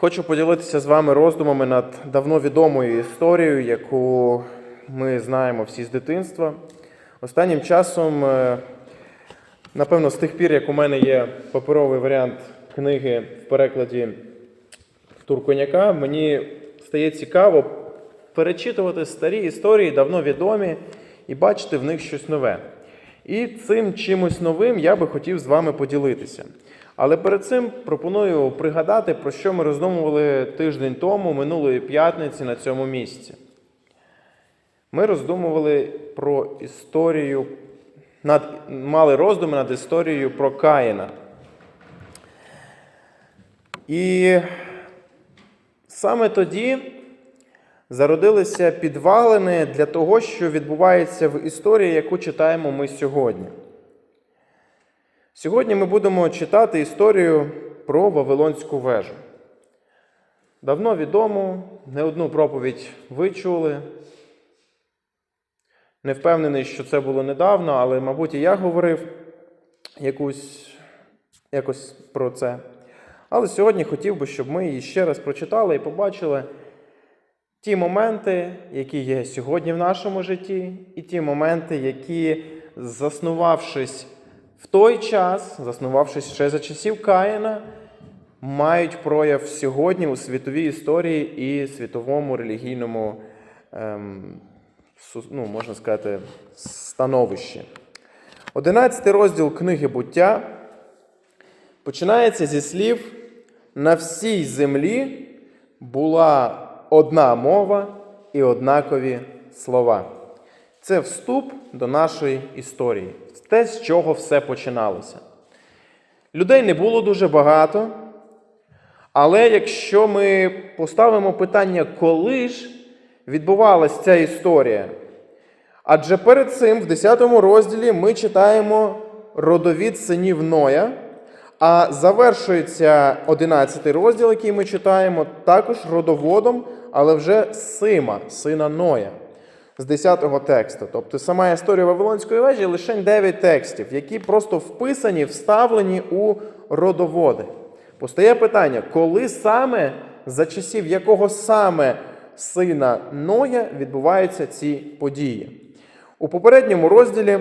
Хочу поділитися з вами роздумами над давно відомою історією, яку ми знаємо всі з дитинства. Останнім часом, е, напевно, з тих пір, як у мене є паперовий варіант книги в перекладі Турконяка, мені стає цікаво перечитувати старі історії, давно відомі, і бачити в них щось нове. І цим чимось новим я би хотів з вами поділитися. Але перед цим пропоную пригадати, про що ми роздумували тиждень тому, минулої п'ятниці на цьому місці. Ми роздумували про історію, над, мали роздуми над історією про Каїна. І саме тоді зародилися підвалини для того, що відбувається в історії, яку читаємо ми сьогодні. Сьогодні ми будемо читати історію про Вавилонську вежу. Давно відомо, не одну проповідь ви чули. Не впевнений, що це було недавно, але, мабуть, і я говорив якусь, якось про це. Але сьогодні хотів би, щоб ми її ще раз прочитали і побачили ті моменти, які є сьогодні в нашому житті, і ті моменти, які, заснувавшись в той час, заснувавшись ще за часів Каїна, мають прояв сьогодні у світовій історії і світовому релігійному, ем, ну, можна сказати, становищі. Одинадцятий розділ книги буття починається зі слів: на всій землі була одна мова і однакові слова. Це вступ до нашої історії. Те, з чого все починалося. Людей не було дуже багато, але якщо ми поставимо питання, коли ж відбувалася ця історія, адже перед цим, в 10 розділі, ми читаємо родовід синів Ноя, а завершується 11 розділ, який ми читаємо, також родоводом, але вже Сима, сина Ноя, з 10 тексту. Тобто сама історія Вавилонської вежі лише 9 текстів, які просто вписані, вставлені у родоводи. Постає питання, коли саме, за часів якого саме сина Ноя відбуваються ці події? У попередньому розділі,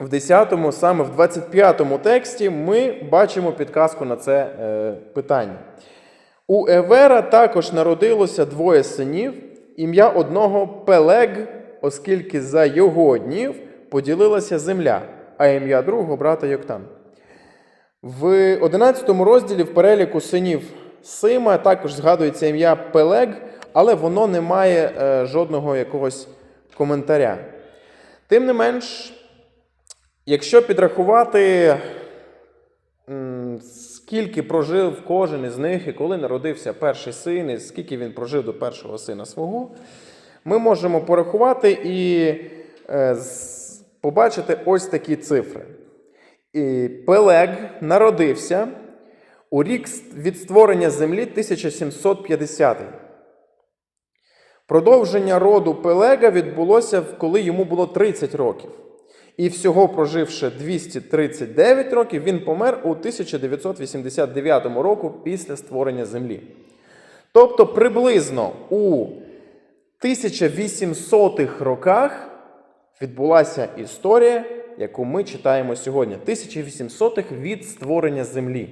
в 10-му, саме в 25-му тексті, ми бачимо підказку на це е, питання. У Евера також народилося двоє синів, ім'я одного Пелег, оскільки за його днів поділилася земля, а ім'я другого брата Йоктан. В 11 розділі в переліку синів Сима також згадується ім'я Пелег, але воно не має е, жодного якогось коментаря. Тим не менш, якщо підрахувати, скільки прожив кожен із них, і коли народився перший син, і скільки він прожив до першого сина свого, ми можемо порахувати і е, побачити ось такі цифри. І Пелег народився у рік від створення землі 1750. Продовження роду Пелега відбулося, коли йому було 30 років. І всього проживши 239 років, він помер у 1989 року після створення землі. Тобто приблизно у 1800-х роках відбулася історія, яку ми читаємо сьогодні. 1800-х від створення землі.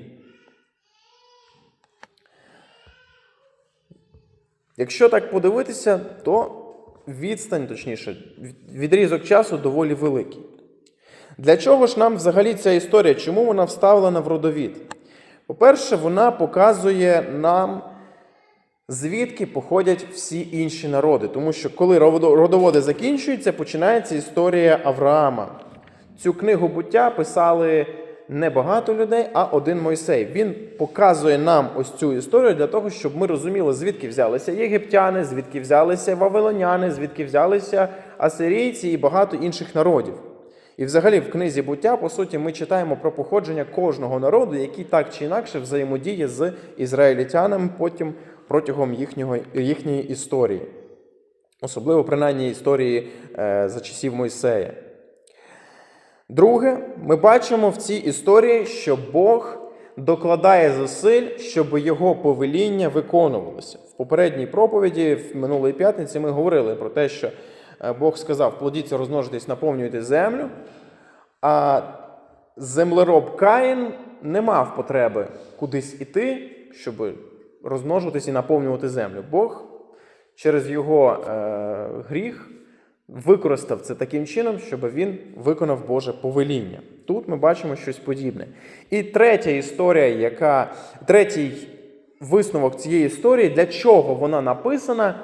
Якщо так подивитися, то відстань, точніше, відрізок часу доволі великий. Для чого ж нам взагалі ця історія? Чому вона вставлена в родовід? По-перше, вона показує нам, звідки походять всі інші народи. Тому що коли родоводи закінчуються, починається історія Авраама. Цю книгу буття писали не багато людей, а один Мойсей. Він показує нам ось цю історію для того, щоб ми розуміли, звідки взялися єгиптяни, звідки взялися вавилоняни, звідки взялися асирійці і багато інших народів. І взагалі в книзі буття, по суті, ми читаємо про походження кожного народу, який так чи інакше взаємодіє з ізраїльтянами потім протягом їхнього, їхньої історії. Особливо принаймні історії е, за часів Мойсея. Друге, ми бачимо в цій історії, що Бог докладає зусиль, щоб його повеління виконувалося. В попередній проповіді, в минулої п'ятниці, ми говорили про те, що Бог сказав: плодіться, розмножитесь, наповнюйте землю. А землероб Каїн не мав потреби кудись іти, щоб розмножуватись і наповнювати землю. Бог через його е, гріх використав це таким чином, щоб він виконав Боже повеління. Тут ми бачимо щось подібне. І третя історія, яка третій висновок цієї історії, для чого вона написана,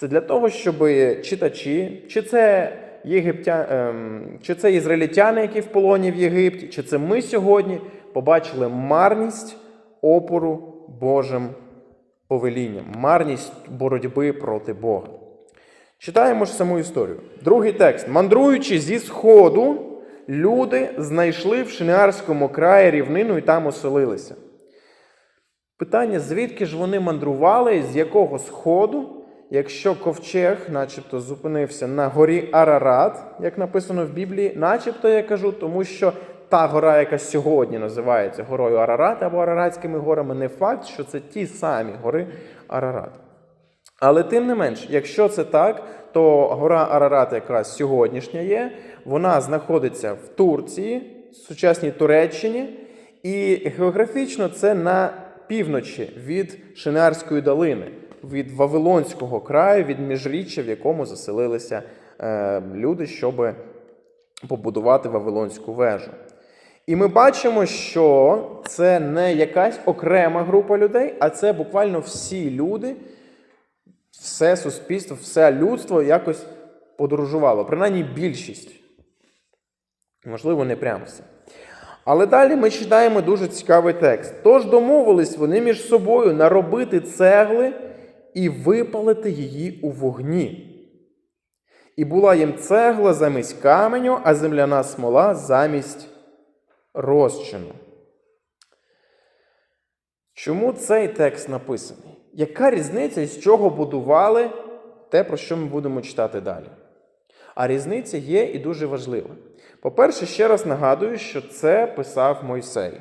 це для того, щоб читачі, чи це єгиптя, ем, чи це ізраїльтяни, які в полоні в Єгипті, чи це ми сьогодні побачили марність опору Божим повелінням, марність боротьби проти Бога. Читаємо ж саму історію. Другий текст. Мандруючи зі сходу, люди знайшли в Шинеарському краї рівнину і там оселилися. Питання, звідки ж вони мандрували, з якого сходу, якщо ковчег, начебто, зупинився на горі Арарат, як написано в Біблії, начебто я кажу, тому що та гора, яка сьогодні називається горою Арарат або Араратськими горами, не факт, що це ті самі гори Арарат. Але тим не менш, якщо це так, то гора Арарат, яка сьогоднішня є, вона знаходиться в Турції, сучасній Туреччині, і географічно це на півночі від Шинарської долини, від Вавилонського краю, від міжріччя, в якому заселилися е, люди, щоб побудувати Вавилонську вежу. І ми бачимо, що це не якась окрема група людей, а це буквально всі люди, все суспільство, все людство якось подорожувало, принаймні більшість. Можливо, не прямо все. Але далі ми читаємо дуже цікавий текст. Тож домовились вони між собою наробити цегли і випалити її у вогні. І була їм цегла замість каменю, а земляна смола замість розчину. Чому цей текст написаний? Яка різниця, з чого будували те, про що ми будемо читати далі? А різниця є і дуже важлива. По-перше, ще раз нагадую, що це писав Мойсей.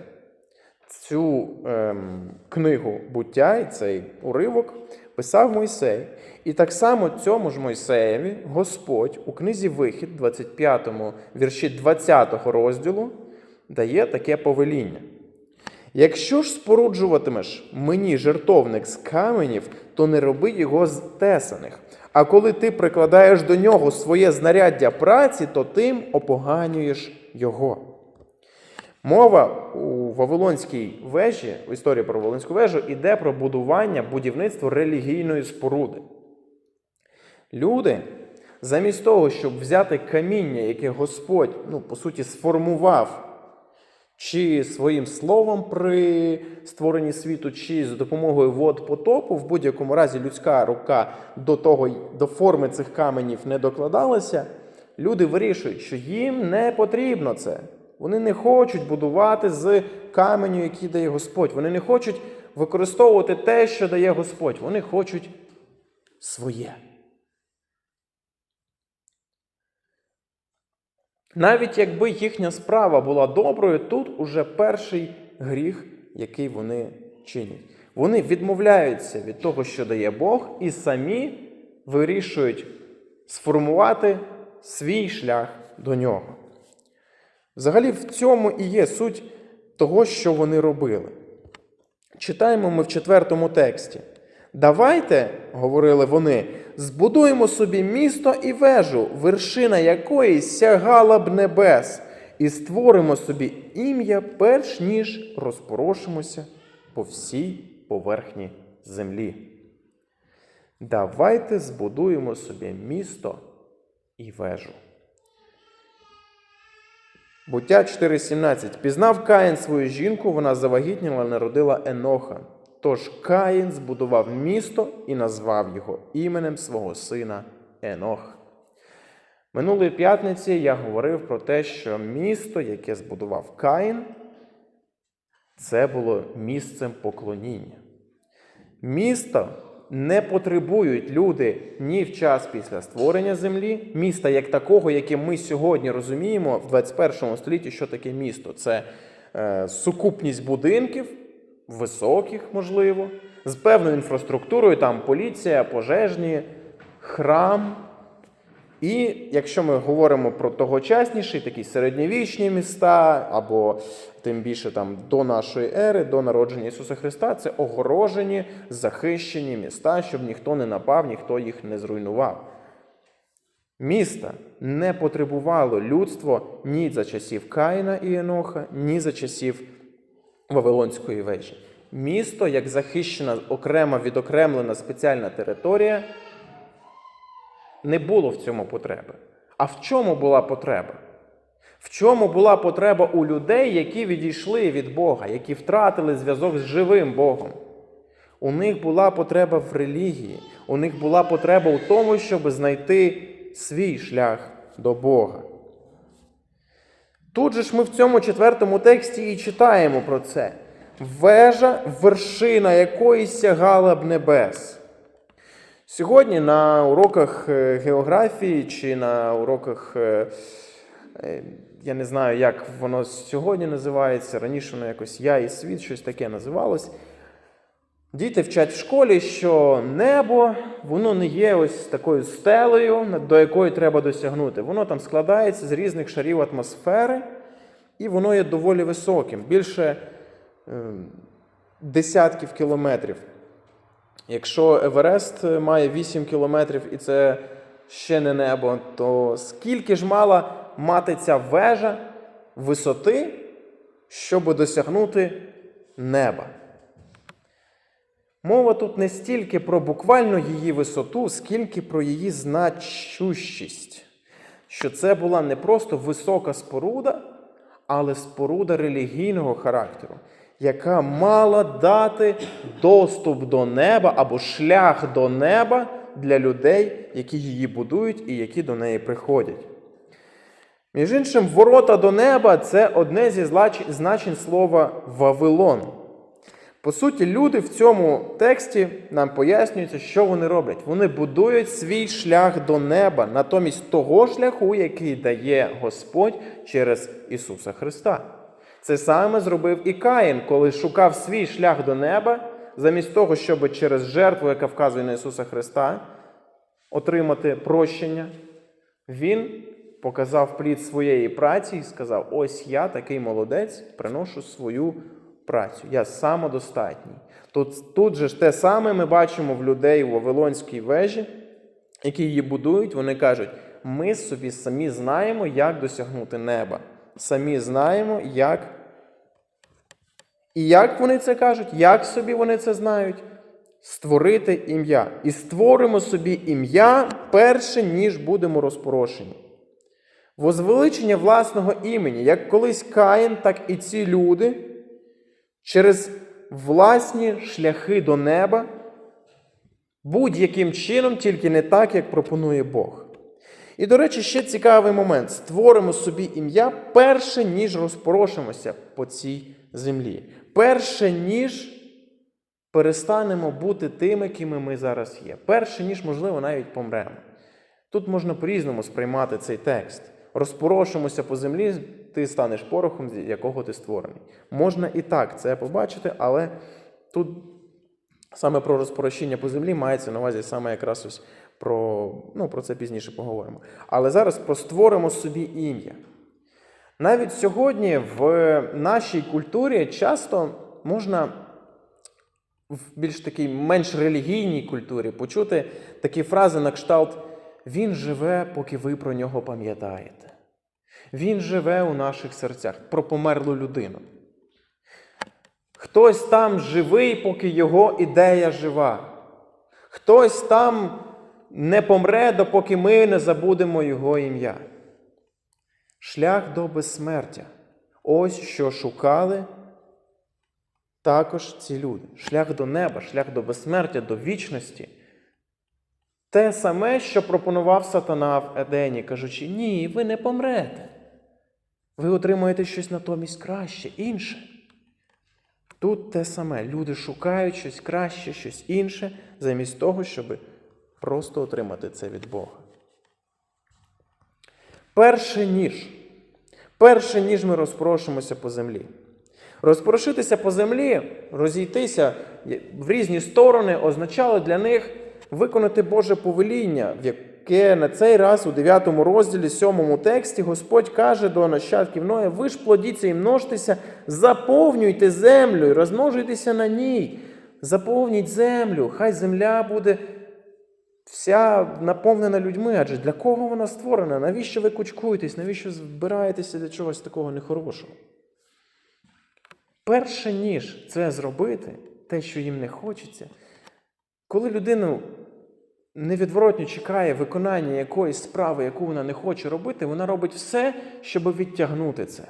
Цю ем, книгу буття і цей уривок писав Мойсей. І так само цьому ж Мойсеєві Господь у книзі Вихід, 25 вірші 20 розділу, дає таке повеління. Якщо ж споруджуватимеш мені жертовник з каменів, то не роби його з тесаних. А коли ти прикладаєш до нього своє знаряддя праці, то тим опоганюєш його. Мова у Вавилонській вежі, у історії про Вавилонську вежу, іде про будування будівництво релігійної споруди. Люди, замість того, щоб взяти каміння, яке Господь, ну, по суті, сформував чи своїм словом при створенні світу, чи за допомогою вод потопу, в будь-якому разі людська рука до того, до форми цих каменів не докладалася, люди вирішують, що їм не потрібно це. Вони не хочуть будувати з каменю, який дає Господь. Вони не хочуть використовувати те, що дає Господь. Вони хочуть своє. Навіть якби їхня справа була доброю, тут уже перший гріх, який вони чинять. Вони відмовляються від того, що дає Бог, і самі вирішують сформувати свій шлях до нього. Взагалі, в цьому і є суть того, що вони робили. Читаємо ми в четвертому тексті. Давайте, говорили вони, збудуємо собі місто і вежу, вершина якої сягала б небес, і створимо собі ім'я, перш ніж розпорошимося по всій поверхні землі. Давайте збудуємо собі місто і вежу. Буття 4.17. Пізнав Каїн свою жінку, вона завагітніла, народила Еноха. Тож Каїн збудував місто і назвав його іменем свого сина Енох. Минулої п'ятниці я говорив про те, що місто, яке збудував Каїн, це було місцем поклоніння. Місто не потребують люди ні в час після створення землі, міста як такого, яке ми сьогодні розуміємо в 21 столітті, що таке місто. Це е, сукупність будинків, високих, можливо, з певною інфраструктурою, там поліція, пожежні, храм. І якщо ми говоримо про тогочасніші, такі середньовічні міста, або тим більше там до нашої ери, до народження Ісуса Христа, це огорожені, захищені міста, щоб ніхто не напав, ніхто їх не зруйнував. Міста не потребувало людство ні за часів Каїна і Еноха, ні за часів Вавилонської вежі. Місто, як захищена, окрема відокремлена спеціальна територія, не було в цьому потреби. А в чому була потреба? В чому була потреба у людей, які відійшли від Бога, які втратили зв'язок з живим Богом? У них була потреба в релігії, у них була потреба у тому, щоб знайти свій шлях до Бога. Тут же ж ми в цьому четвертому тексті і читаємо про це. Вежа, вершина якої сягала б небес. Сьогодні на уроках е, географії чи на уроках, е, е, я не знаю, як воно сьогодні називається, раніше воно якось я і світ, щось таке називалось. Діти вчать в школі, що небо воно не є ось такою стелею, до якої треба досягнути. Воно там складається з різних шарів атмосфери, і воно є доволі високим, більше е, десятків кілометрів. Якщо Еверест має 8 кілометрів і це ще не небо, то скільки ж мала мати ця вежа висоти, щоб досягнути неба? Мова тут не стільки про буквально її висоту, скільки про її значущість. Що це була не просто висока споруда, але споруда релігійного характеру, яка мала дати доступ до неба або шлях до неба для людей, які її будують і які до неї приходять. Між іншим, ворота до неба це одне зі значень слова Вавилон. По суті, люди в цьому тексті нам пояснюються, що вони роблять. Вони будують свій шлях до неба, натомість того шляху, який дає Господь через Ісуса Христа. Це саме зробив і Каїн, коли шукав свій шлях до неба, замість того, щоб через жертву, яка вказує на Ісуса Христа, отримати прощення. Він показав плід своєї праці і сказав: Ось я такий молодець, приношу свою працю. Я самодостатній. Тут, тут же ж те саме ми бачимо в людей у Вавилонській вежі, які її будують. Вони кажуть: ми собі самі знаємо, як досягнути неба. Самі знаємо, як. І як вони це кажуть? Як собі вони це знають? Створити ім'я. І створимо собі ім'я перше, ніж будемо розпорошені. Возвеличення власного імені, як колись Каїн, так і ці люди через власні шляхи до неба, будь-яким чином, тільки не так, як пропонує Бог. І, до речі, ще цікавий момент: створимо собі ім'я перше, ніж розпорошимося по цій землі. Перше, ніж перестанемо бути тими, кими ми зараз є. Перше, ніж, можливо, навіть помремо. Тут можна по-різному сприймати цей текст. Розпорошимося по землі, ти станеш порохом, з якого ти створений. Можна і так це побачити, але тут саме про розпорощення по землі мається на увазі саме якраз ось про, ну, про це пізніше поговоримо. Але зараз про створимо собі ім'я. Навіть сьогодні в нашій культурі часто можна в більш такій менш релігійній культурі почути такі фрази на кшталт Він живе, поки ви про нього пам'ятаєте. Він живе у наших серцях про померлу людину. Хтось там живий, поки його ідея жива. Хтось там не помре, допоки ми не забудемо його ім'я. Шлях до безсмертя. Ось що шукали також ці люди. Шлях до неба, шлях до безсмертя, до вічності. Те саме, що пропонував сатана в Едені, кажучи, ні, ви не помрете. Ви отримаєте щось натомість краще, інше. Тут те саме. Люди шукають щось краще, щось інше, замість того, щоб просто отримати це від Бога. Перше ніж. Перше ніж ми розпрошимося по землі. Розпорошитися по землі, розійтися в різні сторони означало для них виконати Боже повеління, в яке на цей раз у 9 розділі, 7 тексті Господь каже до нащадків Ноя: ви ж плодіться і множтеся, заповнюйте землю і розмножуйтеся на ній. Заповніть землю, хай земля буде вся наповнена людьми. Адже для кого вона створена? Навіщо ви кучкуєтесь? Навіщо збираєтеся для чогось такого нехорошого? Перше ніж це зробити, те, що їм не хочеться, коли людину невідворотно чекає виконання якоїсь справи, яку вона не хоче робити, вона робить все, щоб відтягнути це.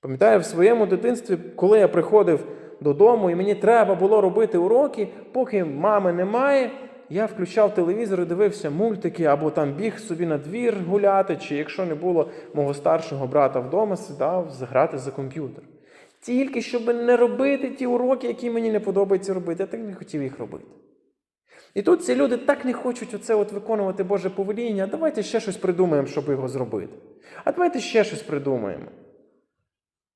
Пам'ятаю, в своєму дитинстві, коли я приходив додому і мені треба було робити уроки, поки мами немає, я включав телевізор і дивився мультики, або там біг собі на двір гуляти, чи якщо не було мого старшого брата вдома, сідав грати за комп'ютер. Тільки щоб не робити ті уроки, які мені не подобається робити. Я так не хотів їх робити. І тут ці люди так не хочуть оце от виконувати Боже повеління, давайте ще щось придумаємо, щоб його зробити. А давайте ще щось придумаємо.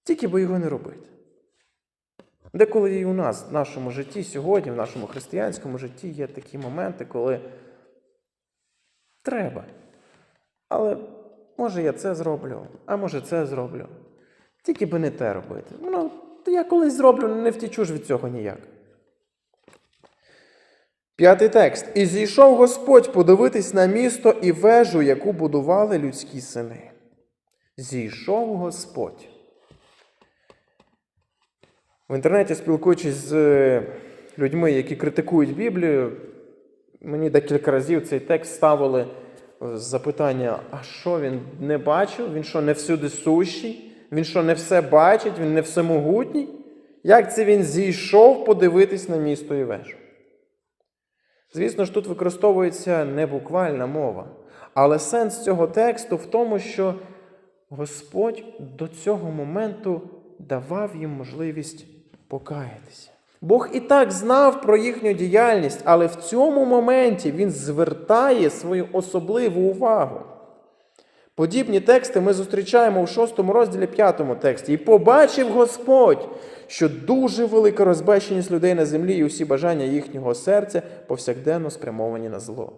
Тільки би його не робити. Деколи і у нас, в нашому житті, сьогодні, в нашому християнському житті є такі моменти, коли треба. Але може я це зроблю, а може це зроблю. Тільки би не те робити. Ну, то я колись зроблю, не втічу ж від цього ніяк. П'ятий текст. І зійшов Господь подивитись на місто і вежу, яку будували людські сини. Зійшов Господь. В інтернеті, спілкуючись з е, людьми, які критикують Біблію, мені декілька разів цей текст ставили запитання: а що він не бачив? Він що не всюди сущий? Він що не все бачить, він не всемогутній? Як це він зійшов подивитись на місто і вежу? Звісно ж, тут використовується не буквальна мова, але сенс цього тексту в тому, що Господь до цього моменту давав їм можливість покаятися. Бог і так знав про їхню діяльність, але в цьому моменті Він звертає свою особливу увагу. Подібні тексти ми зустрічаємо у 6 розділі 5 тексті. І побачив Господь, що дуже велика розбещеність людей на землі і усі бажання їхнього серця повсякденно спрямовані на зло.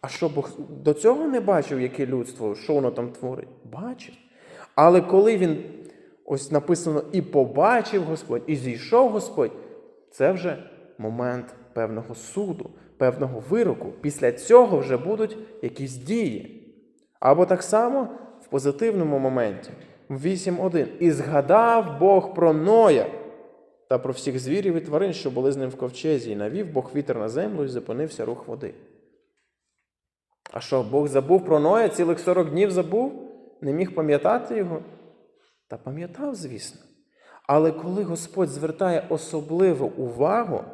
А що Бог до цього не бачив, яке людство, що воно там творить? Бачив. Але коли він, ось написано, і побачив Господь, і зійшов Господь, це вже момент певного суду, певного вироку. Після цього вже будуть якісь дії. Або так само в позитивному моменті, 8.1. І згадав Бог про Ноя та про всіх звірів і тварин, що були з ним в ковчезі, і навів Бог вітер на землю і зупинився рух води. А що, Бог забув про Ноя, цілих 40 днів забув? Не міг пам'ятати його? Та пам'ятав, звісно. Але коли Господь звертає особливу увагу,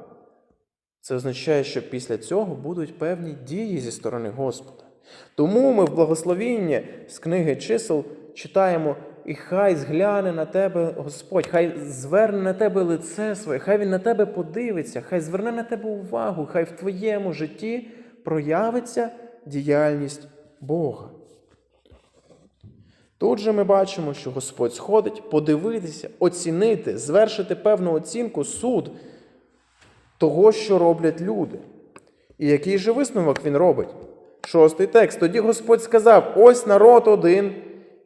це означає, що після цього будуть певні дії зі сторони Господа. Тому ми в благословінні з книги чисел читаємо, і хай згляне на тебе Господь, хай зверне на тебе лице своє, хай Він на тебе подивиться, хай зверне на тебе увагу, хай в твоєму житті проявиться діяльність Бога. Тут же ми бачимо, що Господь сходить подивитися, оцінити, звершити певну оцінку, суд того, що роблять люди. І який же висновок він робить? Шостий текст. Тоді Господь сказав: ось народ один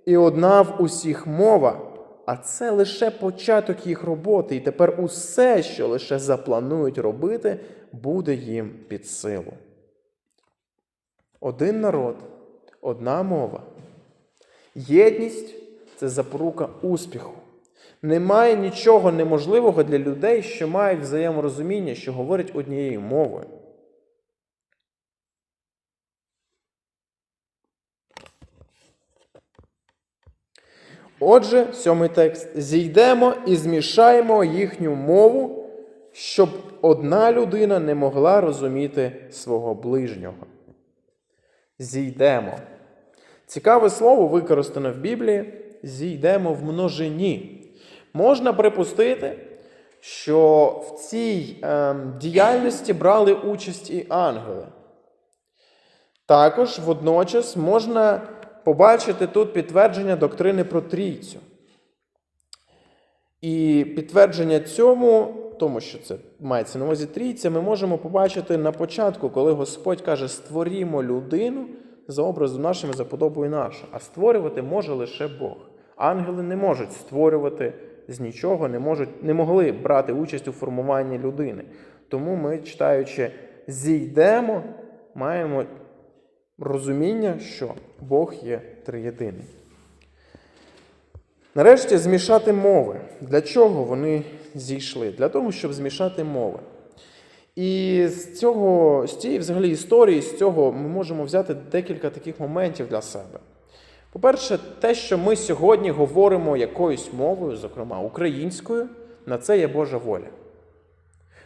і одна в усіх мова. А це лише початок їх роботи, і тепер усе, що лише запланують робити, буде їм під силу. Один народ, одна мова. Єдність це запорука успіху. Немає нічого неможливого для людей, що мають взаєморозуміння, що говорять однією мовою. Отже, сьомий текст: зійдемо і змішаємо їхню мову, щоб одна людина не могла розуміти свого ближнього. Зійдемо. Цікаве слово використане в Біблії. Зійдемо в множині. Можна припустити, що в цій е, діяльності брали участь і ангели. Також водночас можна побачити тут підтвердження доктрини про трійцю. І підтвердження цьому, тому що це мається на увазі трійця, ми можемо побачити на початку, коли Господь каже: створімо людину за образом нашим і за подобою нашою. А створювати може лише Бог. Ангели не можуть створювати з нічого, не, можуть, не могли брати участь у формуванні людини. Тому ми, читаючи, зійдемо, маємо розуміння, що Бог є триєдиний. Нарешті змішати мови. Для чого вони зійшли? Для того, щоб змішати мови. І з цього, з цієї взагалі історії, з цього ми можемо взяти декілька таких моментів для себе. По-перше, те, що ми сьогодні говоримо якоюсь мовою, зокрема українською, на це є Божа воля.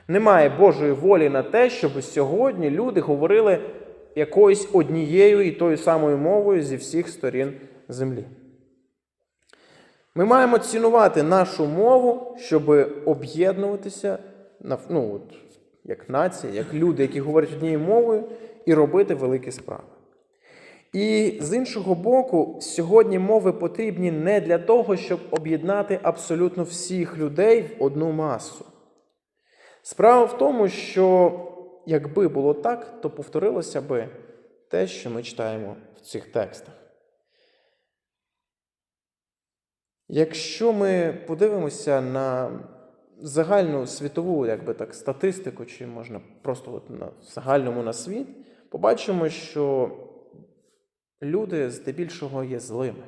Немає Божої волі на те, щоб сьогодні люди говорили якоюсь однією і тою самою мовою зі всіх сторін землі. Ми маємо цінувати нашу мову, щоб об'єднуватися ну, як нація, як люди, які говорять однією мовою, і робити великі справи. І з іншого боку, сьогодні мови потрібні не для того, щоб об'єднати абсолютно всіх людей в одну масу. Справа в тому, що якби було так, то повторилося би те, що ми читаємо в цих текстах. Якщо ми подивимося на загальну світову як так, статистику, чи можна просто от на загальному на світ, побачимо, що люди здебільшого є злими.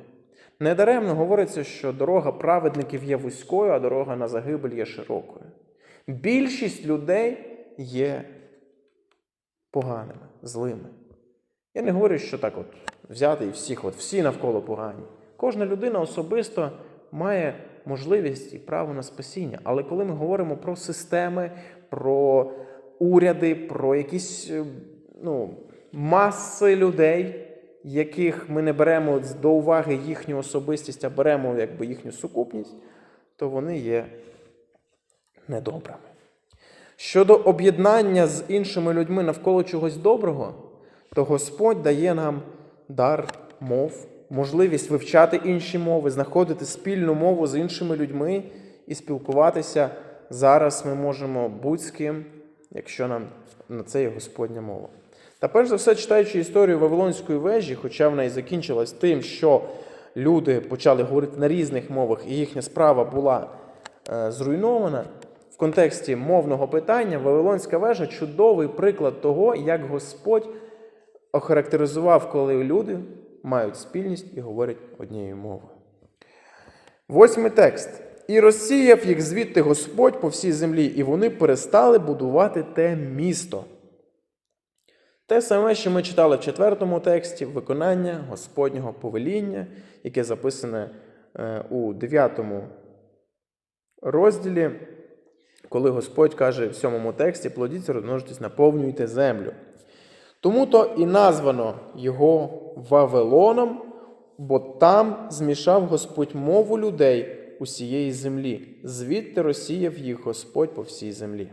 Недаремно говориться, що дорога праведників є вузькою, а дорога на загибель є широкою. Більшість людей є поганими, злими. Я не говорю, що так от взяти і всіх, от всі навколо погані. Кожна людина особисто має можливість і право на спасіння. Але коли ми говоримо про системи, про уряди, про якісь е, ну, маси людей, яких ми не беремо до уваги їхню особистість, а беремо якби їхню сукупність, то вони є недобрими. Щодо об'єднання з іншими людьми навколо чогось доброго, то Господь дає нам дар мов, можливість вивчати інші мови, знаходити спільну мову з іншими людьми і спілкуватися. Зараз ми можемо будь з ким, якщо нам на це є Господня мова. Та перш за все, читаючи історію Вавилонської вежі, хоча вона і закінчилась тим, що люди почали говорити на різних мовах, і їхня справа була е, зруйнована. В контексті мовного питання Вавилонська вежа чудовий приклад того, як Господь охарактеризував, коли люди мають спільність і говорять однією мовою. Восьмий текст. І розсіяв їх звідти Господь по всій землі, і вони перестали будувати те місто. Те саме, що ми читали в четвертому тексті, виконання Господнього повеління, яке записане е, у дев'ятому розділі, коли Господь каже в сьомому тексті: плодіться, розмножитесь, наповнюйте землю. Тому то і названо його Вавилоном, бо там змішав Господь мову людей усієї землі, звідти розсіяв їх Господь по всій землі.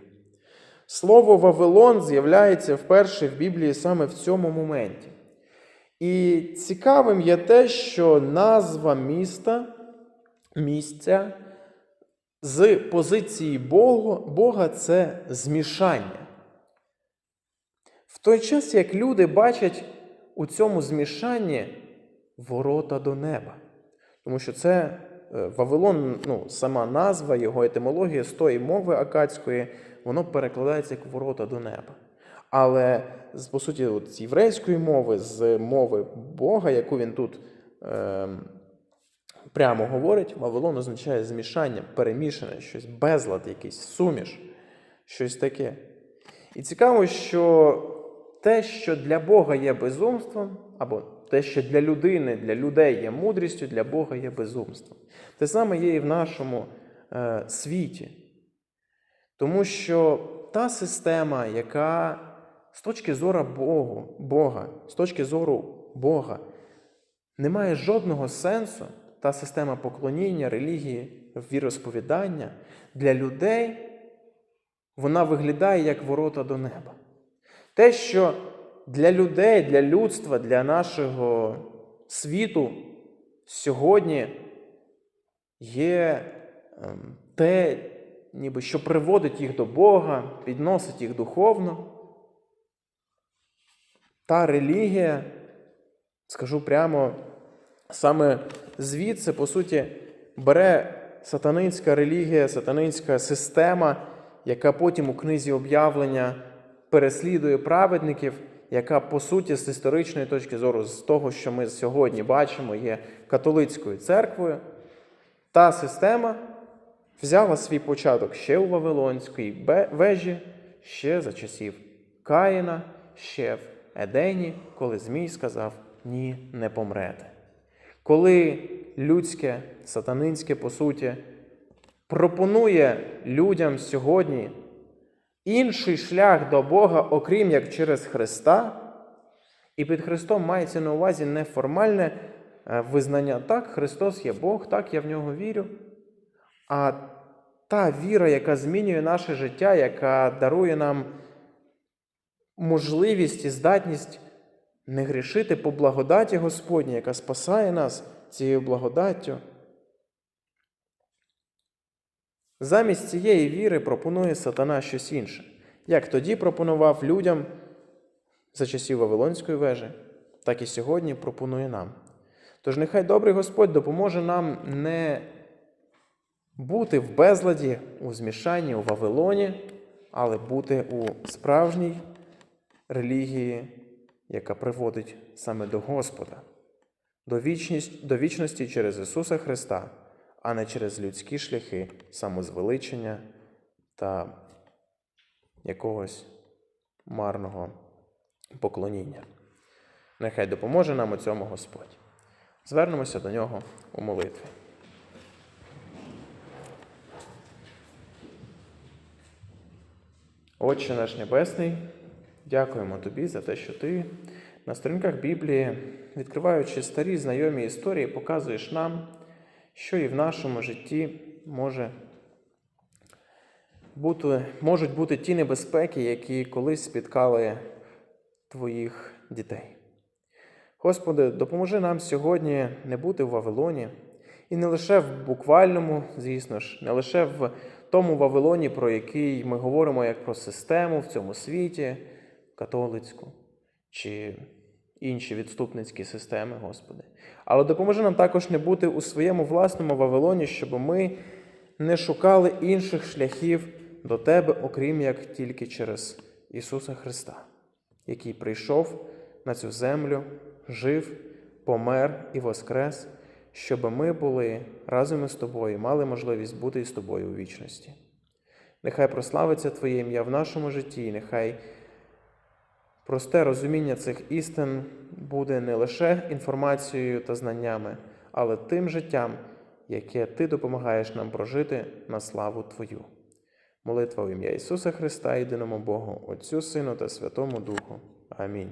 Слово Вавилон з'являється вперше в Біблії саме в цьому моменті. І цікавим є те, що назва міста, місця з позиції Бога, Бога це змішання. Той час, як люди бачать у цьому змішанні ворота до неба. Тому що це е, Вавилон, ну, сама назва, його етимологія з тої мови акадської, воно перекладається як ворота до неба. Але по суті, от, з єврейської мови, з мови Бога, яку він тут е, прямо говорить, Вавилон означає змішання, перемішане, щось безлад, якийсь суміш, щось таке. І цікаво, що те, що для Бога є безумством, або те, що для людини, для людей є мудрістю, для Бога є безумством. Те саме є і в нашому е, світі. Тому що та система, яка з точки зору Богу, Бога, з точки зору Бога, не має жодного сенсу, та система поклоніння, релігії, віросповідання для людей вона виглядає як ворота до неба. Те, що для людей, для людства, для нашого світу сьогодні є ем, те, ніби що приводить їх до Бога, підносить їх духовно. Та релігія, скажу прямо, саме звідси, по суті, бере сатанинська релігія, сатанинська система, яка потім у книзі об'явлення переслідує праведників, яка, по суті, з історичної точки зору, з того, що ми сьогодні бачимо, є католицькою церквою. Та система взяла свій початок ще у Вавилонській вежі, ще за часів Каїна, ще в Едені, коли Змій сказав: Ні, не помрете. Коли людське, сатанинське, по суті, пропонує людям сьогодні інший шлях до Бога, окрім як через Христа, і під Христом мається на увазі не формальне е, визнання, так, Христос є Бог, так, я в нього вірю, а та віра, яка змінює наше життя, яка дарує нам можливість і здатність не грішити по благодаті Господній, яка спасає нас цією благодаттю. Замість цієї віри пропонує сатана щось інше, як тоді пропонував людям за часів Вавилонської вежі, так і сьогодні пропонує нам. Тож нехай добрий Господь допоможе нам не бути в безладі, у змішанні, у Вавилоні, але бути у справжній релігії, яка приводить саме до Господа, до, вічність, до вічності через Ісуса Христа, а не через людські шляхи самозвеличення та якогось марного поклоніння. Нехай допоможе нам у цьому Господь. Звернемося до нього у молитві. Отче наш Небесний, дякуємо Тобі за те, що Ти на сторінках Біблії, відкриваючи старі знайомі історії, показуєш нам, що і в нашому житті може бути, можуть бути ті небезпеки, які колись спіткали Твоїх дітей. Господи, допоможи нам сьогодні не бути в Вавилоні, і не лише в буквальному, звісно ж, не лише в тому Вавилоні, про який ми говоримо як про систему в цьому світі, католицьку чи інші відступницькі системи, Господи. Але допоможи нам також не бути у своєму власному Вавилоні, щоб ми не шукали інших шляхів до Тебе, окрім як тільки через Ісуса Христа, який прийшов на цю землю, жив, помер і воскрес, щоб ми були разом із тобою, мали можливість бути із тобою у вічності. Нехай прославиться Твоє ім'я в нашому житті, нехай просте розуміння цих істин буде не лише інформацією та знаннями, але тим життям, яке Ти допомагаєш нам прожити на славу Твою. Молитва в ім'я Ісуса Христа, єдиному Богу, Отцю Сину та Святому Духу. Амінь.